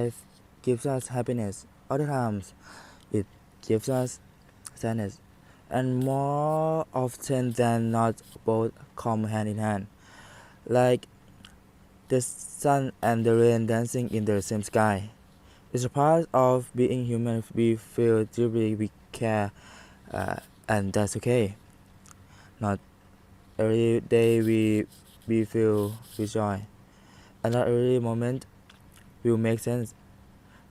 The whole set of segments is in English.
life gives us happiness. Other times, it gives us sadness. And more often than not, both come hand in hand. Like the sun and the rain dancing in the same sky. It's a part of being human. We feel deeply, we care, uh, and that's okay. Not every day we, we feel joy. And not every moment will make sense.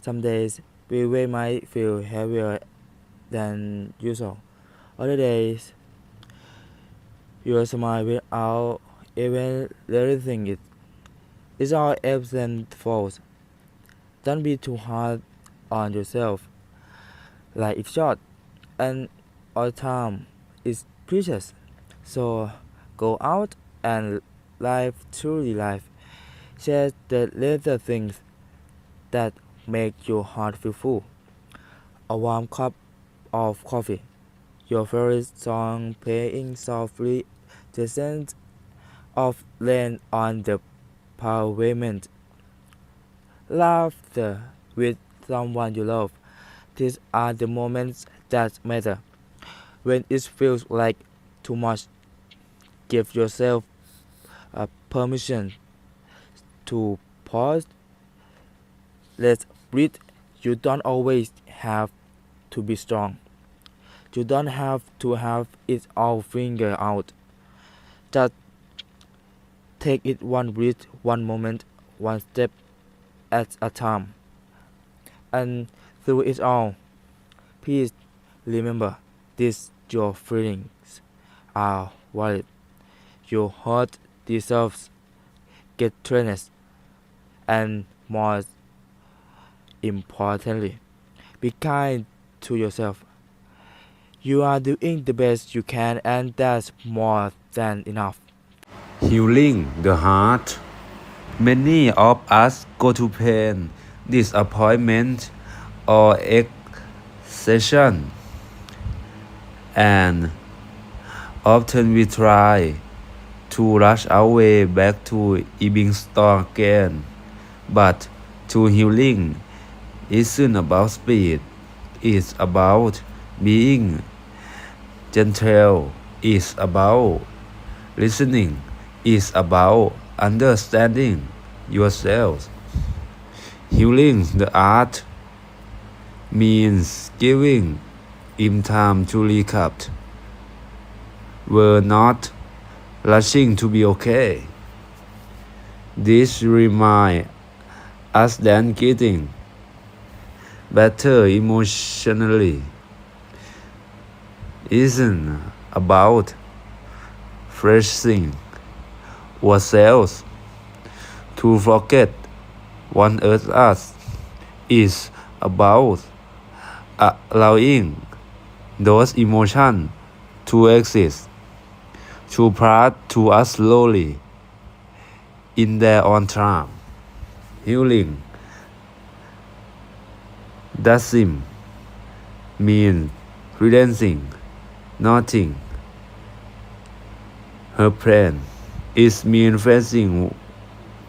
Some days we we might feel heavier than usual. Other days you smile without even realizing it. It's all ebbs and flows. Don't be too hard on yourself. Life is short and our time is precious. So go out and live truly life. Share the little things that make your heart feel full. A warm cup of coffee, your favorite song playing softly, the scent of rain on the pavement, laughter with someone you love. These are the moments that matter. When it feels like too much, give yourself a permission to pause. Let's breathe. You don't always have to be strong. You don't have to have it all figured out. Just take it one breath, one moment, one step at a time. And through it all, please remember this your feelings are valid. Your heart deserves get trained and more importantly, be kind to yourself. You are doing the best you can and that's more than enough. Healing the heart. Many of us go to pain, disappointment, or exhaustion, and often we try to rush our way back to being strong again. But to healing isn't about speed, it's about being gentle, it's about listening, it's about understanding yourself. Healing the art means giving him time to recap. We're not rushing to be okay. This reminds us that getting better emotionally isn't about forcing ourselves to forget what hurts us. is about allowing those emotions to exist, to pass to us slowly in their own time. Healing doesn't mean relenting, nothing. Her plan is mean facing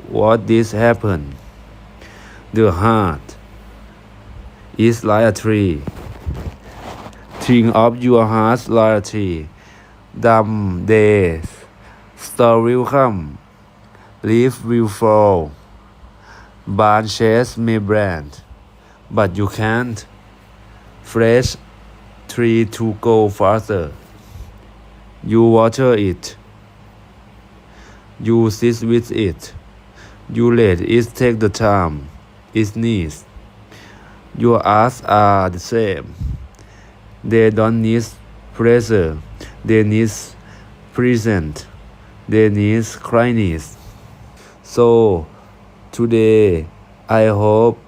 what this happened. The heart is like a tree. Think of your heart like a tree. Dumb days, storm will come, leaf will fall, branches may bend, but you can't fresh tree to go faster. You water it. You sit with it. You let it take the time it needs. Your eyes are the same. They don't need pressure. They need present. They need kindness. So today, I hope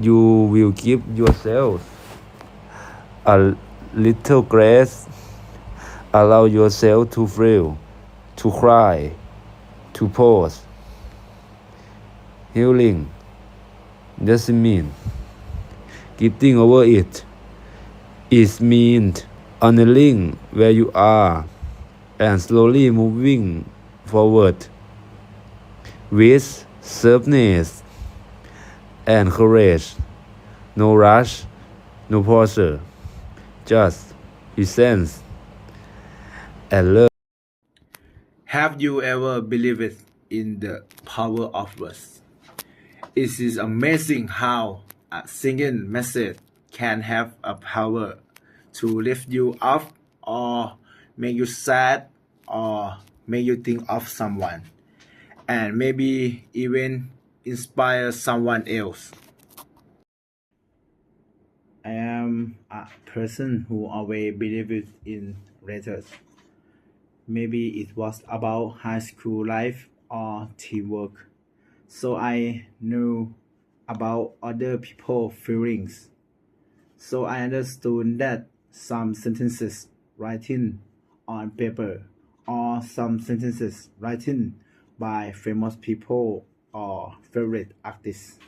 you will give yourself a little grace. Allow yourself to feel, to cry, to pause. Healing doesn't mean getting over it. It means honoring where you are and slowly moving forward with softness and courage. No rush, no pressure. Just presence and love. Have you ever believed in the power of words? It is amazing how a single message can have a power to lift you up or make you sad or make you think of someone and maybe even inspire someone else. I am a person who always believed in letters. Maybe it was about high school life or teamwork. So I knew about other people's feelings. So I understood that some sentences written on paper or some sentences written by famous people or favorite artists